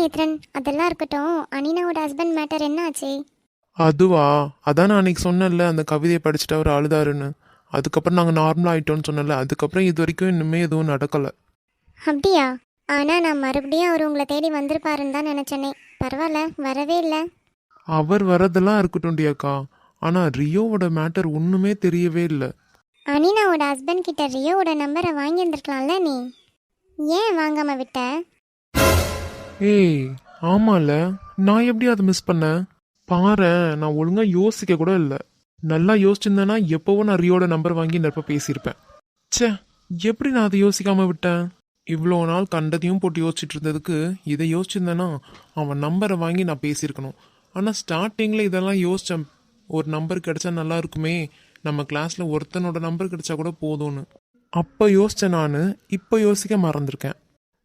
நேத்ரன். அதெல்லாம் இருக்கட்டும். அனினாவோட husband matter என்ன ஆச்சு? அதுவா? அதான் நான் அன்னைக்கு சொன்னேன்ல அந்த கவிதையை படிச்சுட்டு அவர் அழுதாருன்னு. அதுக்கப்புறம் நாங்கள் நார்மலாக ஆயிட்டோம்னு சொன்னல அதுக்கப்புறம் இது வரைக்கும் இன்னுமே எதுவும் நடக்கலை. அப்படியா? ஆனால் நான் மறுபடியும் அவர் உங்களை தேடி வந்திருப்பாருன்னு தான் நினச்சேனே. பரவாயில்ல வரவே இல்லை. அவர் வரதெல்லாம் இருக்கட்டும் அக்கா. ஆனால் ரியோவோட மேட்டர் ஒன்றுமே தெரியவே இல்லை. அனினாவோட ஹஸ்பண்ட் கிட்ட ரியோவோட நம்பரை வாங்கி இருந்திருக்கலாம்ல நீ? ஏன் வாங்காம விட்ட? ஏய். ஆமால. நான் எப்படி அதை மிஸ் பண்ணேன்? பாரேன் நான் ஒழுங்கா யோசிக்க கூட இல்லை. நல்லா யோசிச்சிருந்தேன்னா எப்போவும் நான் ரியோட நம்பர் வாங்கி நெருப்ப பேசியிருப்பேன். ச்சே எப்படி நான் அதை யோசிக்காம விட்டேன்? இவ்வளோ நாள் கண்டதையும் போட்டு யோசிச்சுட்டு இருந்ததுக்கு இதை யோசிச்சிருந்தேன்னா அவன் நம்பரை வாங்கி நான் பேசியிருக்கணும். ஆனால் ஸ்டார்டிங்கில் இதெல்லாம் யோசித்தேன் ஒரு நம்பர் கிடைச்சா நல்லா இருக்குமே. நம்ம கிளாஸில் ஒருத்தனோட நம்பர் கிடைச்சா கூட போதும்னு. அப்போ யோசித்தேன் நான். இப்போ யோசிக்க மறந்துருக்கேன்.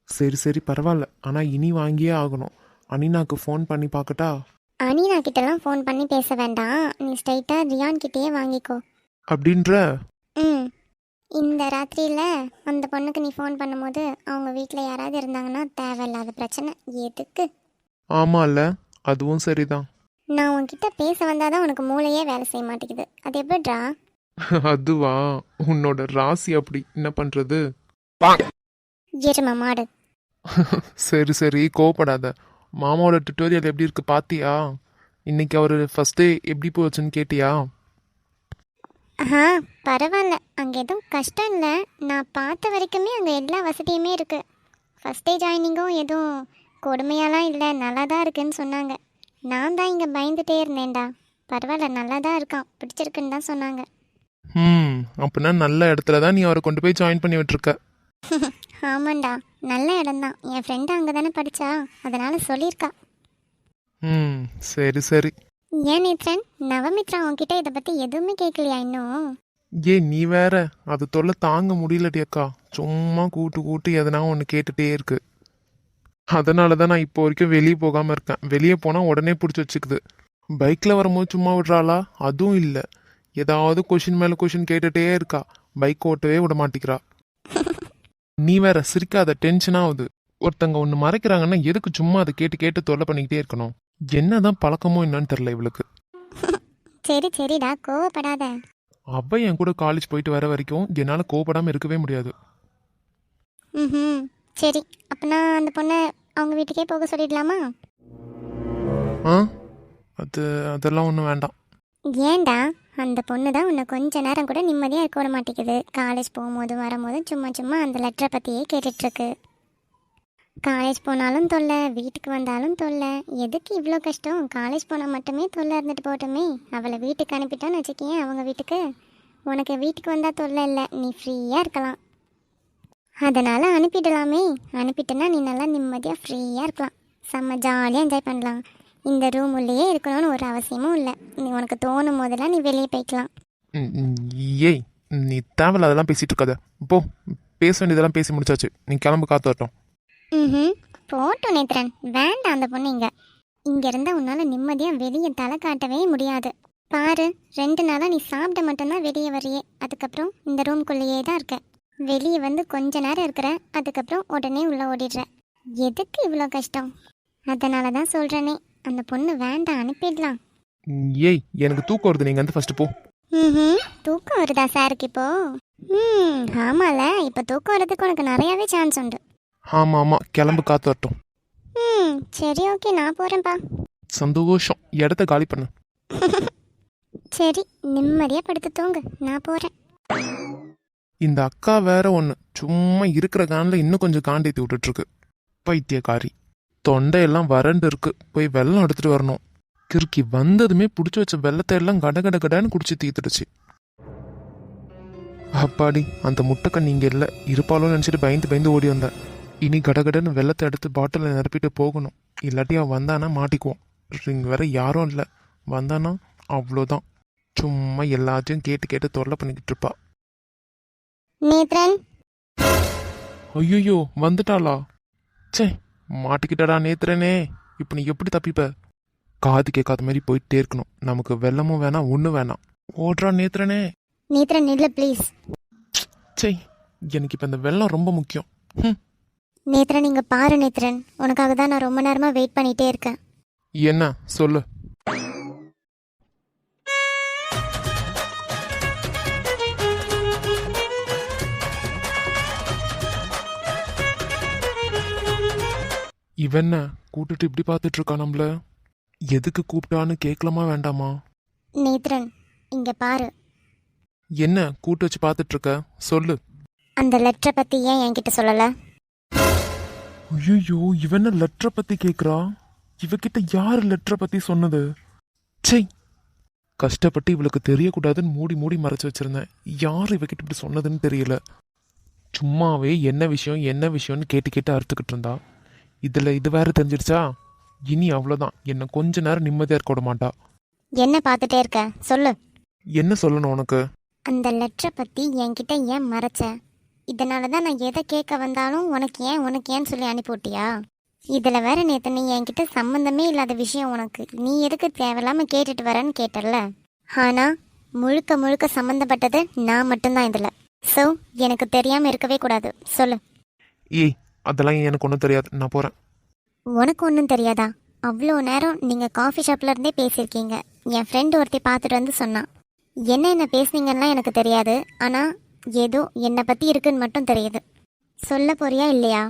சரி சரி பரவாயில்ல. ஆனால் இனி வாங்கியே ஆகணும். அனினாக்கு ஃபோன் பண்ணி பார்க்கட்டா? அனினா கிட்டலாம் ஃபோன் பண்ணி பேச வேண்டாம். நீ ஸ்ட்ரைட்டாக ரியான் கிட்டேயே வாங்கிக்கோ. அப்படின்ற? ம். இந்த ராத்திரியில் அந்த பொண்ணுக்கு நீ ஃபோன் பண்ணும்போது அவங்க வீட்டில் யாராவது இருந்தாங்கன்னா தேவையில்லாத பிரச்சனை. எதுக்கு? ஆமால்ல. அதுவும் சரிதான். நான் உன்கிட்ட பேச வந்தாதான் உனக்கு மூளையே வேலை செய்ய மாட்டேங்குது. அது எப்படிடா? அதுவா? உன்னோட ராசி அப்படி. என்ன பண்றது? எரும மாடு. சரி சரி கோவப்படாத. மாமாவோட டுட்டோரியல் எப்படி இருக்கு பாத்தியா? இன்னைக்கு அவர் ஃபர்ஸ்ட் டே எப்படி போச்சுன்னு கேட்டியா? ஆஹா பரவாயில்ல அங்கே எதுவும் கஷ்டம் இல்லை. நான் பார்த்த வரைக்குமே அங்கே எல்லா வசதியுமே இருக்குது ஃபஸ்ட் டே ஜாயினிங்கும் எதுவும் கொடுமையாலாம் இல்லை. நல்லா தான் இருக்குன்னு சொன்னாங்க. நான் தான் இங்கே பயந்துட்டே இருந்தேன்டா. பரவாயில்ல நல்லா தான் இருக்கான். பிடிச்சிருக்குன்னு தான் சொன்னாங்க. ம் அப்படின்னா நல்ல இடத்துல தான் நீ அவரை கொண்டு போய் ஜாயின் பண்ணி விட்டுருக்க. ஆமாண்டா நல்ல இடம்தான். என் ஃப்ரெண்டு அங்கே தானே படித்தா அதனால் சொல்லியிருக்கா. ம் சரி சரி. ஏன் நேத்ரன் நவமித்ரா உன்கிட்ட இதை பற்றி எதுவுமே கேட்கலையா இன்னும்? ஏ நீ வேற. அது தொல்லை தாங்க முடியலடி அக்கா. சும்மா கூட்டு கூட்டு எதனா ஒன்று கேட்டுட்டே இருக்கு. அதனால தான் நான் இப்போ வரைக்கும் வெளியே போகாமல் இருக்கேன். வெளியே போனால் உடனே பிடிச்சி வச்சுக்குது. பைக்கில் வரும்போது சும்மா விடுறாளா? அதுவும் இல்லை. ஏதாவது கொஷின் மேலே கொஷின் கேட்டுட்டே இருக்கா. பைக் ஓட்டவே விட மாட்டேங்கிறா. நீ வேற சிரிக்காத டென்ஷன் ஆகுது. ஒருத்தங்க ஒன்று மறைக்கிறாங்கன்னா எதுக்கு சும்மா அதை கேட்டு கேட்டு தொல்லை பண்ணிக்கிட்டே இருக்கணும்? என்னதான் பழக்கமோ என்னன்னு தெரில இவளுக்கு. சரி சரிடா கோவப்படாத. அவ என் கூட காலேஜ் போயிட்டு வர வரைக்கும் என்னால் கோபப்படாமல் இருக்கவே முடியாது. ம் சரி அப்போனா அந்த பொண்ணை அவங்க வீட்டுக்கே போக சொல்லிடலாமா? ஆ? அது அதெல்லாம் ஒன்றும் வேண்டாம். ஏன்டா? அந்த பொண்ணு தான் உன்னை கொஞ்ச நேரம் கூட நிம்மதியாக இருக்க விட மாட்டேங்குது. காலேஜ் போகும்போதும் வரும்போதும் சும்மா சும்மா அந்த லெட்டரை பற்றியே கேட்டுட்ருக்கு. காலேஜ் போனாலும் தொல்லை வீட்டுக்கு வந்தாலும் தொல்லை. எதுக்கு இவ்வளோ கஷ்டம்? காலேஜ் போனால் மட்டுமே தொல்லை இருந்துட்டு போட்டோமே அவளை வீட்டுக்கு அனுப்பிட்டான்னு வச்சுக்கேன் அவங்க வீட்டுக்கு. உனக்கு வீட்டுக்கு வந்தால் தொல்லை இல்லை நீ ஃப்ரீயாக இருக்கலாம். அதனால் அனுப்பிடலாமே. அனுப்பிட்டேன்னா நீ நல்லா நிம்மதியாக ஃப்ரீயாக இருக்கலாம். செம்ம ஜாலியாக என்ஜாய் பண்ணலாம். இந்த ரூம் உள்ளேயே இருக்கணும்னு ஒரு அவசியமும் இல்லை. நீ உனக்கு தோணும் போதெல்லாம் நீ வெளியே போய்க்கலாம். ஏய் நீ தேவையில்ல அதெல்லாம் பேசிட்டு இருக்காத. போ பேச வேண்டியதெல்லாம் பேசி முடிச்சாச்சு. நீ கிளம்பு காத்து வரட்டும். ம் போட்டோம் நேத்ரன். வேண்டாம் அந்த பொண்ணு இங்கே. இங்கே இருந்தால் உன்னால் நிம்மதியாக வெளியே தலை காட்டவே முடியாது. பாரு ரெண்டு நாளாக நீ சாப்பிட மட்டும்தான் வெளியே வரியே அதுக்கப்புறம் இந்த ரூம்குள்ளேயே தான் இருக்க. வெளியே வந்து கொஞ்ச நேரம் இருக்கிற அதுக்கப்புறம் உடனே உள்ளே ஓடிடுற. எதுக்கு இவ்வளோ கஷ்டம்? அதனால தான் சொல்கிறேனே அந்த பொண்ணு வேண்டாம் அனுப்பிடலாம். ஏய் எனக்கு தூக்கம் வருது. நீங்கள் வந்து ஃபர்ஸ்ட் போ. ம் தூக்கம் வருதா சாருக்கு இப்போ? ம் ஆமால. இப்போ தூக்கம் வரதுக்கு உனக்கு நிறையாவே சான்ஸ் உண்டு. ஆமாம் ஆமாம் கிளம்பு காத்து வரட்டும். ம் சரி ஓகே நான் போகிறேன்ப்பா சந்தோஷம். இடத்த காலி பண்ணு. சரி நிம்மதியாக படுத்து தூங்கு. நான் போகிறேன் இந்த அக்கா வேற ஒன்று சும்மா இருக்கிற கானில் இன்னும் கொஞ்சம் காண்டேத்தி விட்டுட்ருக்கு பைத்தியக்காரி. தொண்டையெல்லாம் வறண்டு இருக்கு. போய் வெள்ளம் எடுத்துட்டு வரணும். கிறுக்கி வந்ததுமே பிடிச்சி வச்ச வெள்ளத்தை எல்லாம் கட கட கடன்னு குடிச்சு தீத்துடுச்சு. அப்பாடி அந்த முட்டைக்கண்ணி இங்கே இல்லை. இருப்பாலும் நினச்சிட்டு பயந்து பயந்து ஓடி வந்தேன். இனி கடகடன்னு வெள்ளத்தை எடுத்து பாட்டிலில் நிரப்பிட்டு போகணும். இல்லாட்டி அவன் வந்தானா மாட்டிக்குவோம் இங்கே வேற யாரும் இல்லை. வந்தானா? அவ்வளோதான். சும்மா எல்லாத்தையும் கேட்டு கேட்டு தொல்லை பண்ணிக்கிட்டு இருப்பா. ஐயோ வந்துட்டாளா? ச்சே மாட்டிக்கிட்டடா நேத்துறனே இப்போ நீ எப்படி தப்பிப்ப? காது கேட்காத மாதிரி போயிட்டே இருக்கணும். நமக்கு வெள்ளமும் வேணாம் ஒன்றும் வேணாம். ஓடுறா நேத்துறனே நேத்ரன் நில்லு ப்ளீஸ் ச்சே எனக்கு இப்போ இந்த வெள்ளம் ரொம்ப முக்கியம். ம் நேத்ரன் இங்க பாரு நேத்ரன் உனக்காக தான் நான் ரொம்ப நேரமா வெயிட் பண்ணிட்டே இருக்கேன். என்ன? சொல்லு. இவென்ன கூப்பிட்டுட்டு இப்படி பார்த்துட்டு இருக்கா நம்மள? எதுக்கு கூப்பிட்டான்னு கேட்கலாமா வேண்டாமா? நேத்ரன் இங்க பாரு. என்ன கூட்டு வச்சு பார்த்துட்டு இருக்க சொல்லு. அந்த லெட்டரை பத்தி ஏன் என்கிட்ட சொல்லல? ஐயோ இவன லெட்டரை பத்தி கேக்குறா? இவகிட்ட யார் லெட்டரை பத்தி சொன்னது? சை கஷ்டப்பட்டு இவளுக்கு தெரியக்கூடாதுன்னு மூடி மூடி மறைச்சு வச்சிருந்தேன். யார் இவகிட்ட இப்படி சொன்னதுன்னு தெரியல. சும்மாவே என்ன விஷயம் என்ன விஷயம்னு கேட்டு கேட்டு அறுத்துக்கிட்டு இருந்தா. இதுல இது வேற தெரிஞ்சிடுச்சா? இனி அவ்வளோதான். என்னை கொஞ்ச நேரம் நிம்மதியா இருக்க விட மாட்டா என்ன பார்த்துட்டே இருக்க? சொல்லு. என்ன சொல்லணும் உனக்கு? அந்த லெட்டரை பத்தி என்கிட்ட ஏன் மறைச்ச? இதனால தான் நான் எதை கேட்க வந்தாலும் உனக்கு ஏன் உனக்கு ஏன்னு சொல்லி அனுப்பிவிட்டியா? இதுல வேற நேத்து நீ என்கிட்ட சம்பந்தமே இல்லாத விஷயம் உனக்கு. நீ எதுக்கு தேவையில்லாம கேட்டுட்டு வரேன்னு கேட்டல ஆனா முழுக்க முழுக்க சம்பந்தப்பட்டது நான் மட்டும்தான் இதுல. ஸோ எனக்கு தெரியாம இருக்கவே கூடாது. சொல்லு. ஏய் அதெல்லாம் எனக்கு ஒன்றும் தெரியாது. நான் போறேன். உனக்கு ஒன்றும் தெரியாதா? அவ்வளோ நேரம் நீங்கள் காஃபி ஷாப்ல இருந்தே பேசியிருக்கீங்க. என் ஃப்ரெண்டு ஒருத்தி பார்த்துட்டு வந்து சொன்னான் என்ன என்ன பேசுனீங்கன்னா எனக்கு தெரியாது. ஆனால் ஏதோ என்னை பற்றி இருக்குன்னு மட்டும் தெரியுது. சொல்ல போறியா இல்லையா?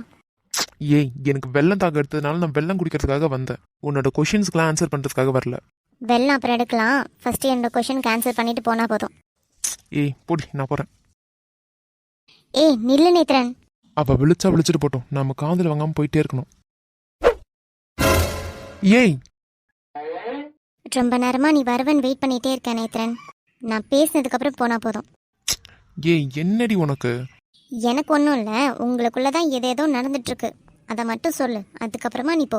ஏய் எனக்கு வெள்ளம் தாக எடுத்ததுனால நான் வெள்ளம் குடிக்கிறதுக்காக வந்தேன். உன்னோட கொஷின்ஸ்க்குலாம் ஆன்சர் பண்றதுக்காக வரல. வெள்ளம் அப்புறம் எடுக்கலாம். ஃபர்ஸ்ட் என்னோட கொஷின் கேன்சல் பண்ணிட்டு போனால் போதும். ஏய் போடி நான் போறேன். ஏய் நில்லு நேத்ரன். அவ விழிச்சா விழிச்சிட்டு போட்டோம். நாம காதுல வாங்காம போயிட்டே இருக்கணும். ஏய்! ரொம்ப நேரமாக நீ வருவன் வெயிட் பண்ணிகிட்டே இருக்கேன் நேத்ரன். நான் பேசினதுக்கப்புறம் போனால் போதும். ஏய் என்னடி உனக்கு? எனக்கு ஒன்றும் இல்லை. உங்களுக்குள்ளே தான் எதேதோ நடந்துட்டுருக்கு. அதை மட்டும் சொல்லு. அதுக்கப்புறமா நீ போ.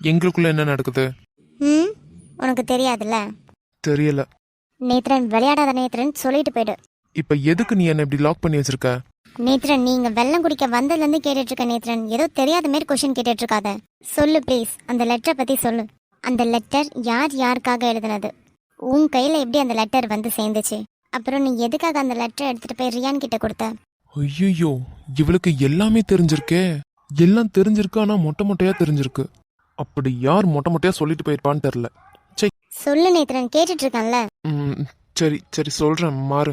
எங்களுக்குள்ள என்ன நடக்குது? ம்? உனக்கு தெரியாதுல்ல? தெரியல. நேத்ரன் விளையாடாத நேத்ரன் சொல்லிட்டு போயிடு. இப்ப எதுக்கு நீ என்ன இப்படி லாக் பண்ணி வச்சிருக்க? நேத்ரன் நீங்க வெள்ளம் குடிக்க வந்ததுல இருந்து கேட்டுட்டு இருக்க நேத்ரன் ஏதோ தெரியாத மாதிரி கொஸ்டின் கேட்டுட்டு இருக்காத சொல்லு ப்ளீஸ் அந்த லெட்டரை பத்தி சொல்லு. அந்த லெட்டர் யார் யாருக்காக எழுதுனது? உன் கையில எப்படி அந்த லெட்டர் வந்து சேர்ந்துச்சு? அப்புறம் நீ எதுக்காக அந்த லெட்டர் எடுத்துட்டு போய் ரியான் கிட்ட கொடுத்த? ஐயோ இவளுக்கு எல்லாமே தெரிஞ்சிருக்கே. எல்லாம் தெரிஞ்சிருக்கு ஆனா மொட்டை மொட்டையா தெரிஞ்சிருக்கு. அப்படி யார் மொட்டை மொட்டையா சொல்லிட்டு போயிருப்பான்னு தெரியல. சை. சொல்லு நேத்ரன் கேட்டுட்டு இருக்கேன்ல சரி சரி சொல்றேன் மாறு.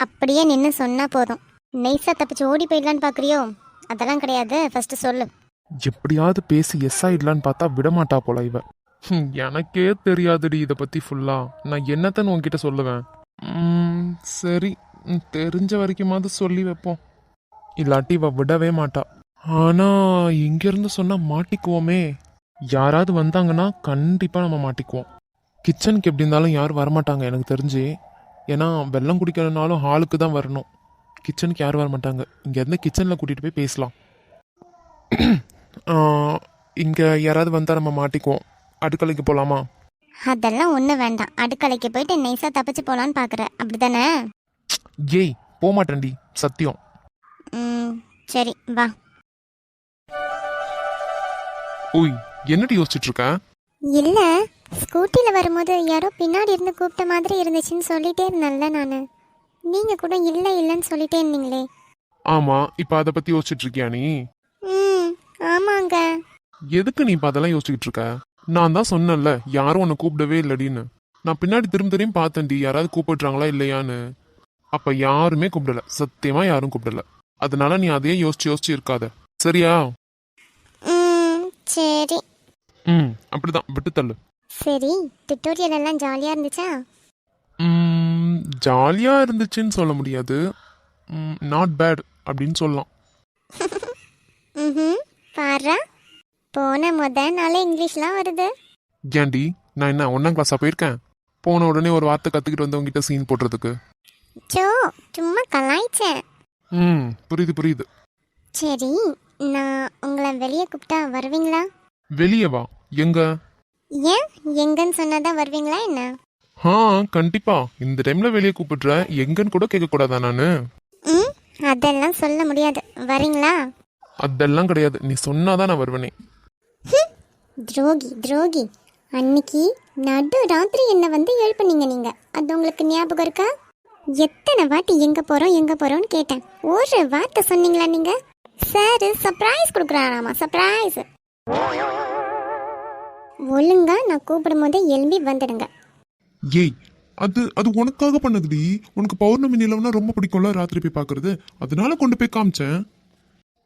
அப்படியே நின்னு சொன்னா போதும். நைஸா தப்பிச்சு ஓடி போயிடலான்னு பாக்குறியோ? அதெல்லாம் கிடையாது. ஃபர்ஸ்ட் சொல்லு. எப்படியாவது பேசி எஸ் ஆயிடலான்னு பார்த்தா விட மாட்டா போல இவ. ஹம், எனக்கே தெரியாதுடி இதை பத்தி ஃபுல்லா நான் என்னத்தன்னு உன்கிட்ட சொல்லுவேன். ம், சரி. ம், தெரிஞ்ச வரைக்குமாவது சொல்லி வைப்போம். இல்லாட்டி இவ விடவே மாட்டா. ஆனா இங்க இருந்து சொன்னா மாட்டிக்குவோமே. யாராவது வந்தாங்கன்னா கண்டிப்பா நம்ம மாட்டிக்குவோம். கிச்சனுக்கு எப்படி இருந்தாலும் யாரும் வரமாட்டாங்க எனக்கு தெரிஞ்சு. ஏன்னா வெள்ளம் குடிக்கணும்னாலும் ஹாலுக்கு தான் வரணும். கிச்சனுக்கு யாரும் வரமாட்டாங்க இங்க இருந்து கிச்சன்ல கூட்டிட்டு போய் பேசலாம். இங்க யாராவது வந்தா நம்ம மாட்டிக்குவோம். அடுக்கலைக்கு போலாமா? அதெல்லாம் ஒண்ணு வேண்டாம். அடுக்கலைக்கு போயிட்டு நைஸா தப்பிச்சு போலான்னு பாக்குற அப்படிதானே? ஏய் போமாட்டேன்டி. சத்தியம். ம் சரி வா. ஓய் என்னடி யோசிச்சுட்டு இருக்க இல்ல ஸ்கூட்டில வரும்போது யாரோ பின்னாடி இருந்து கூப்பிட்ட மாதிரி இருந்துச்சுன்னு சொல்லிட்டே இருந்தேன்ல நானு. நீங்க கூட இல்ல இல்லன்னு சொல்லிட்டே இருந்தீங்களே. ஆமா இப்ப அதை பத்தி யோசிச்சுட்டு இருக்கியா நீ? ம் ஆமாங்க. எதுக்கு நீ இப்ப அதெல்லாம் யோசிச்சுட்டு இருக்க? நான் தான் சொன்னேன்ல யாரும் உன்னை கூப்பிடவே இல்லடின்னு. நான் பின்னாடி திரும்ப திரும்ப பார்த்தேன்டி யாராவது கூப்பிடுறாங்களா இல்லையான்னு. அப்ப யாருமே கூப்பிடல சத்தியமா யாரும் கூப்பிடல. அதனால நீ அதையே யோசிச்சு யோசிச்சு இருக்காத. சரியா? ம் சரி. ம் அப்படிதான் விட்டு தள்ளு சரி டுட்டோரியல் எல்லாம் ஜாலியா இருந்துச்சா? ம், ஜாலியா இருந்துச்சுன்னு சொல்ல முடியாது. நாட் பேட் அப்படின்னு சொல்லலாம். பாரு போன முத நாளே இங்கிலீஷ்லாம் வருது. ஏன்டி நான் என்ன ஒன்னாம் கிளாஸா போயிருக்கேன்? போன உடனே ஒரு வார்த்தை கத்துக்கிட்டு வந்து உங்ககிட்ட சீன் போடுறதுக்கு. சோ சும்மா கலாய்ச்சேன். ம் புரியுது புரியுது. சரி நான் உங்களை வெளியே கூப்பிட்டா வருவீங்களா? வெளியே வா. எங்க? ஏன்? எங்கன்னு சொன்னாதான் வருவீங்களா என்ன? ஆ கண்டிப்பா. இந்த டைம்ல வெளியே கூப்பிடுற எங்கன்னு கூட கேட்க கூடாதா நானு? ம் அதெல்லாம் சொல்ல முடியாது. வரீங்களா? அதெல்லாம் கிடையாது. நீ சொன்னாதான் நான் வருவேனே. துரோகி துரோகி. அன்னைக்கு நடு ராத்திரி என்ன வந்து எழுப்புனீங்க நீங்க. அது உங்களுக்கு ஞாபகம் இருக்கா? எத்தனை வாட்டி எங்க போறோம் எங்க போறோம்னு கேட்டேன். ஒரு வார்த்தை சொன்னீங்களா நீங்க? சார் சர்ப்ரைஸ் கொடுக்குறாராமா சர்ப்ரைஸ் ஒழுங்கா நான் கூப்பிடும் போதே எழும்பி வந்துடுங்க. ஏய் அது அது உனக்காக பண்ணதுடி. உனக்கு பௌர்ணமி நிலவுனா ரொம்ப பிடிக்கும்ல ராத்திரி போய் பார்க்கறது. அதனால கொண்டு போய் காமிச்சேன்.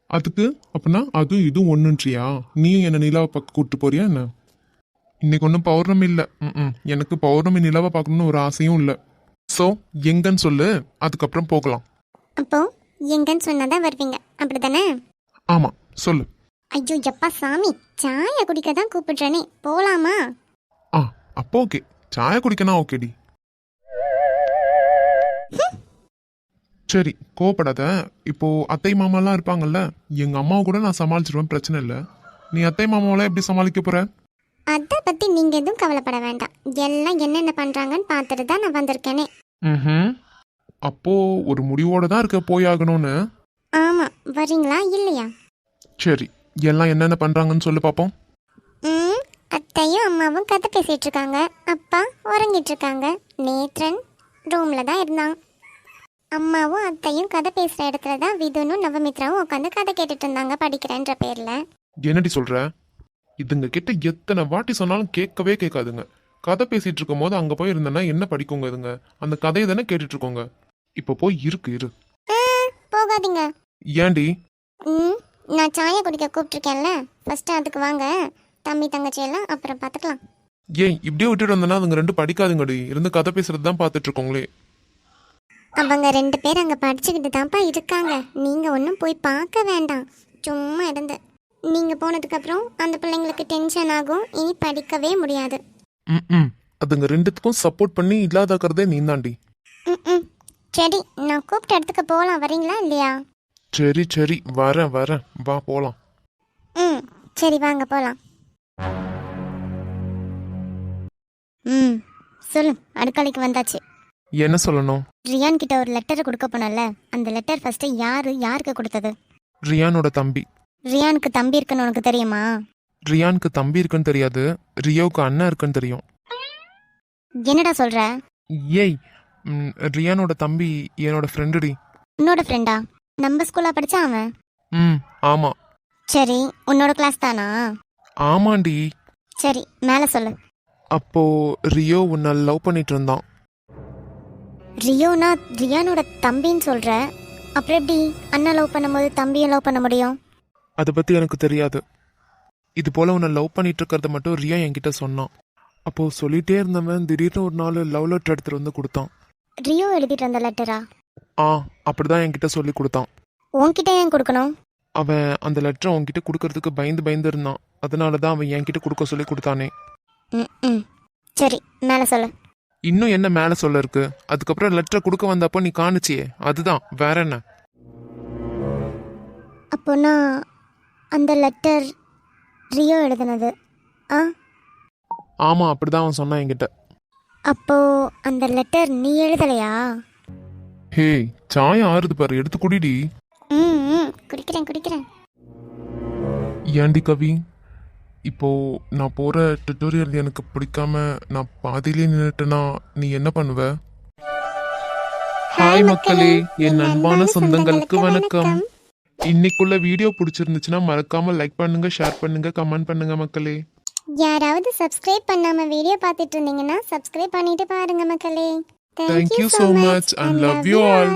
அதுக்கு அப்பனா அதுவும் இதுவும் ஒன்றுன்றியா நீயும் என்ன நிலாவை பார்க்க கூப்பிட்டு போறியா என்ன? இன்னைக்கு ஒன்றும் பௌர்ணமி இல்லை. ம் எனக்கு பௌர்ணமி நிலாவை பார்க்கணும்னு ஒரு ஆசையும் இல்லை. ஸோ எங்கன்னு சொல்லு. அதுக்கப்புறம் போகலாம். அப்போ எங்கன்னு சொன்னாதான் வருவீங்க. அப்படிதானே ஆமாம் சொல்லு. ஐயோ எப்பா சாமி. சாயை குடிக்க தான் கூப்பிடுறேனே. போலாமா? ஆ அப்போ ஓகே. சாய குடிக்கனா ஓகேடி சரி கோவப்படாத. இப்போ அத்தை மாமாலாம் இருப்பாங்கல்ல எங்க அம்மாவை கூட நான் சமாளிச்சிருவேன் பிரச்சனை இல்லை. நீ அத்தை மாமாவெல்லாம் எப்படி சமாளிக்க போற? அதை பத்தி நீங்க எதுவும் கவலைப்பட வேண்டாம். எல்லாம் என்னென்ன பண்றாங்கன்னு பார்த்துட்டு தான் நான் வந்திருக்கேனே. ம் அப்போ ஒரு முடிவோட தான் இருக்க போயாகணும்னு ஆமா வரீங்களா இல்லையா? சரி எல்லாம் என்னென்ன பண்றாங்கன்னு சொல்லு பார்ப்போம் ம் அத்தையும் அம்மாவும் கதை பேசிட்டு இருக்காங்க அப்பா உறங்கிட்டு இருக்காங்க நேத்ரன் ரூம்ல தான் இருந்தான். அம்மாவும் அத்தையும் கதை பேசுற இடத்துல தான் விதுனும் நவமித்ராவும் உட்காந்து கதை கேட்டுட்டு இருந்தாங்க படிக்கிறேன்ற பேர்ல. என்னடி சொல்ற? இதுங்க கிட்ட எத்தனை வாட்டி சொன்னாலும் கேட்கவே கேட்காதுங்க. கதை பேசிட்டு இருக்கும் போது அங்க போய் இருந்தேன்னா என்ன படிக்குங்க இதுங்க? அந்த கதையை தானே கேட்டுட்டு இருக்கோங்க இப்போ போய் இருக்கு இரு. ஆ, போகாதீங்க. ஏன்டி? ம் நான் சாயை குடிக்க கூப்பிட்டுருக்கேன்ல ஃபர்ஸ்ட் அதுக்கு வாங்க. தம்பி தங்கச்சி எல்லாம் அப்புறம் பார்த்துக்கலாம். ஏன் இப்படியே விட்டுட்டு வந்தனா அதுங்க ரெண்டு படிக்காதுங்கடி. இருந்து கதை பேசுறது தான் பார்த்துட்டு இருக்கோங்களே அவங்க ரெண்டு பேர் அங்கே படிச்சுக்கிட்டு தான்ப்பா இருக்காங்க. நீங்கள் ஒன்றும் போய் பார்க்க வேண்டாம். சும்மா இருந்து. நீங்கள் போனதுக்கப்புறம் அந்த பிள்ளைங்களுக்கு டென்ஷன் ஆகும். இனி படிக்கவே முடியாது. ம் அதுங்க ரெண்டுத்துக்கும் சப்போர்ட் பண்ணி இல்லாதாக்கிறதே நீ தாண்டி ம். சரி நான் கூப்பிட்ட இடத்துக்கு போகலாம் வரீங்களா இல்லையா? சரி சரி. வரேன் வரேன். வா போலாம். ம் சரி வாங்க போகலாம் ம் சொல்லு. அடுக்கலைக்கு வந்தாச்சு. என்ன சொல்லணும்? ரியான் கிட்ட ஒரு லெட்டர் கொடுக்க போனல அந்த லெட்டர் ஃபர்ஸ்ட் யாரு யாருக்கு கொடுத்தது? ரியானோட தம்பி. ரியானுக்கு தம்பி இருக்குன்னு உனக்கு தெரியுமா? ரியானுக்கு தம்பி இருக்குன்னு தெரியாது. ரியோவுக்கு அண்ணன் இருக்குன்னு தெரியும். என்னடா சொல்ற? ஏய் ம், ரியானோட தம்பி என்னோட ஃப்ரெண்டுடி உன்னோட ஃப்ரெண்டா நம்ம ஸ்கூல்ல படிச்சா அவன்? ம் ஆமா. சரி உன்னோட கிளாஸ் தானா? ஆமாண்டி. சரி மேல சொல்லு. அப்போ ரியோ உன்னை லவ் பண்ணிட்டு இருந்தான். ரியோனா ரியானோட தம்பின்னு சொல்ற? அப்புறம் எப்படி அண்ணா லவ் பண்ணும்போது தம்பியை லவ் பண்ண முடியும்? அதை பத்தி எனக்கு தெரியாது. இது போல உன்னை லவ் பண்ணிட்டு இருக்கிறத மட்டும் ரியா என்கிட்ட சொன்னான். அப்போ சொல்லிட்டே இருந்தவன் திடீர்னு ஒரு நாள் லவ் லெட்டர் எடுத்துட்டு வந்து கொடுத்தான். ரியோ எழுதிட்டு வந்த லெட்டரா? ஆ அப்படிதான் என்கிட்ட சொல்லி கொடுத்தான். உன்கிட்ட ஏன் கொடுக்கணும்? அவன் அந்த லெட்டரை உன்கிட்ட கொடுக்கறதுக்கு பயந்து பயந்து இருந்தான். அதனால தான் அவன் என்கிட்ட கொடுக்க சொல்லி கொடுத்தானே. ம் சரி மேல சொல்லு. இன்னும் என்ன மேலே சொல்ல இருக்கு? அதுக்கப்புறம் லெட்டரை கொடுக்க வந்தப்போ நீ காணுச்சியே. அதுதான் வேற என்ன? அப்போனா அந்த லெட்டர் ரியோ எழுதுனது. ஆ? ஆமா அப்படிதான் அவன் சொன்னான் என்கிட்ட. அப்போ அந்த லெட்டர் நீ எழுதலையா? ஹே சாயம் ஆறுது பாரு எடுத்து குடிடி. ம் ம். குடிக்கிறேன் குடிக்கிறேன். ஏண்டி கவி? இப்போ நான் போற டுட்டோரியல் எனக்கு பிடிக்காம நான் பாதியிலே நின்னுட்டேனா நீ என்ன பண்ணுவ? ஹாய் மக்களே என் அன்பான சொந்தங்களுக்கு வணக்கம். இன்னைக்குள்ள வீடியோ பிடிச்சிருந்துச்சுன்னா மறக்காம லைக் பண்ணுங்க ஷேர் பண்ணுங்க கமெண்ட் பண்ணுங்க மக்களே. யாராவது சப்ஸ்கிரைப் பண்ணாம வீடியோ பார்த்துட்டு இருந்தீங்கன்னா சப்ஸ்கிரைப் பண்ணிட்டு பாருங்க மக்களே. You so much and love you all.